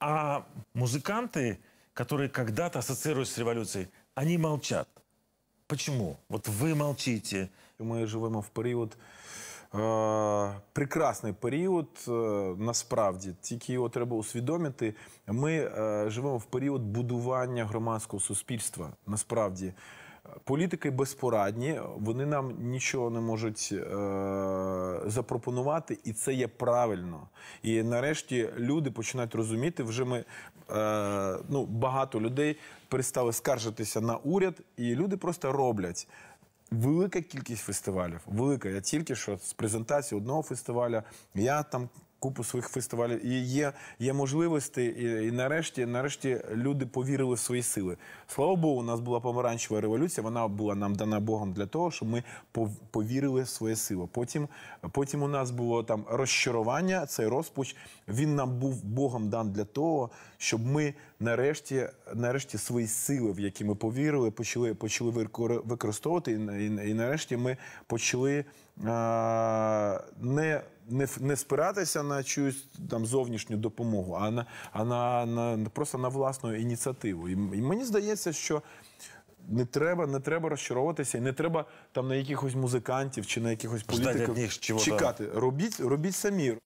А музыканты, которые когда-то ассоциируются с революцией, они молчат. Почему? Вот вы молчите. Ми живемо в період. Е, прекрасний період, е, насправді, тільки його треба усвідомити. Ми е, живемо в період будування громадського суспільства. Насправді, політики безпорадні, вони нам нічого не можуть е, запропонувати, і це є правильно. І нарешті люди починають розуміти, вже ми е, ну, багато людей перестали скаржитися на уряд, і люди просто роблять. Велика кількість фестивалів. Велика. Я тільки що з презентації одного фестиваля. Я там купу своїх фестивалів. І є, є можливості, і, і нарешті, нарешті люди повірили в свої сили. Слава Богу, у нас була помаранчева революція. Вона була нам дана Богом для того, щоб ми пов- повірили в свої сили. Потім, потім у нас було там розчарування, цей розпуч. Він нам був Богом дан для того, щоб ми нарешті, нарешті свої сили, в які ми повірили, почали, почали викор- використовувати. І, і, і нарешті ми почали не, не, не спиратися на чиюсь там зовнішню допомогу, а на, а на, на просто на власну ініціативу. І, і мені здається, що. Не треба, не треба розчаровуватися, і не треба там на якихось музикантів чи на якихось політиків чекати. Робіть, робіть самі.